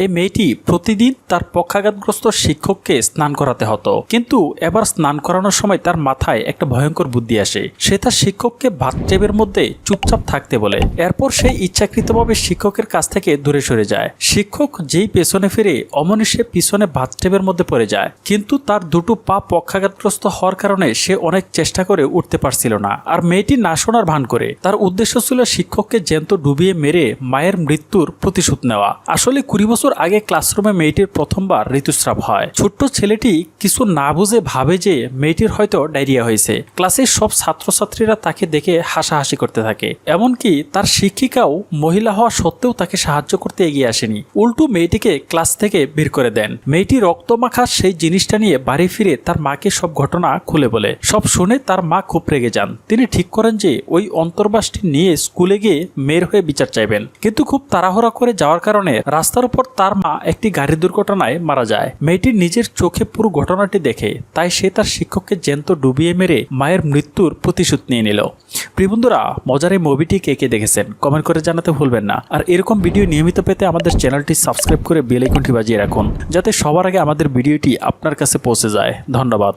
এই মেয়েটি প্রতিদিন তার পক্ষাঘাতগ্রস্ত শিক্ষককে স্নান করাতে হতো। কিন্তু এবার স্নান করানোর সময় তার মাথায় একটা ভয়ঙ্কর বুদ্ধি আসে। সে তার শিক্ষককে বাথটেবের মধ্যে চুপচাপ থাকতে বলে। এরপর সে ইচ্ছাকৃতভাবে শিক্ষকের কাছ থেকে দূরে সরে যায়। শিক্ষক যেই পেছনে ফিরে, অমনি সে পিছনে বাথটেবের মধ্যে পড়ে যায়। কিন্তু তার দুটো পা পক্ষাঘাতগ্রস্ত হওয়ার কারণে সে অনেক চেষ্টা করে উঠতে পারছিল না। আর মেয়েটি না শোনার ভান করে। তার উদ্দেশ্য ছিল শিক্ষককে জ্যান্ত ডুবিয়ে মেরে মায়ের মৃত্যুর প্রতিশোধ নেওয়া। আসলে কুড়ি বছর আগে ক্লাসরুমে মেয়েটির প্রথমবার ঋতুস্রাব হয়। ছোট্ট ছেলেটি কিছু না বুঝে ভাবে যে মেয়েটির হয়তো ডায়রিয়া হয়েছে। ক্লাসের সব ছাত্রছাত্রীরা তাকে দেখে হাসাহাসি করতে থাকে। এমনকি তার শিক্ষিকাও মহিলা হওয়া সত্ত্বেও তাকে সাহায্য করতে এগিয়ে আসেনি। উল্টো মেয়েটিকে ক্লাস থেকে বের করে দেন। মেয়েটি রক্তমাখা সেই জিনিসটা নিয়ে বাড়ি ফিরে তার মাকে সব ঘটনা খুলে বলে। সব শুনে তার মা খুব রেগে যান। তিনি ঠিক করেন যে ওই অন্তর্বাসটি নিয়ে স্কুলে গিয়ে মেয়ের হয়ে বিচার চাইবেন। কিন্তু খুব তাড়াহুড়া করে যাওয়ার কারণে রাস্তার উপর তার মা একটি গাড়ি দুর্ঘটনায় মারা যায়। মেয়েটি নিজের চোখে পুরো ঘটনাটি দেখে, তাই সে তার শিক্ষককে জ্যান্ত ডুবিয়ে মেরে মায়ের মৃত্যুর প্রতিশোধ নিয়ে নিল। প্রিয় বন্ধুরা মজার এই মুভিটি কে কে দেখেছেন? কমেন্ট করে জানাতে ভুলবেন না। আর এরকম ভিডিও নিয়মিত পেতে আমাদের চ্যানেলটি সাবস্ক্রাইব করে বেল আইকনটি বাজিয়ে রাখুন, যাতে সবার আগে আমাদের ভিডিওটি আপনার কাছে পৌঁছে যায়। ধন্যবাদ।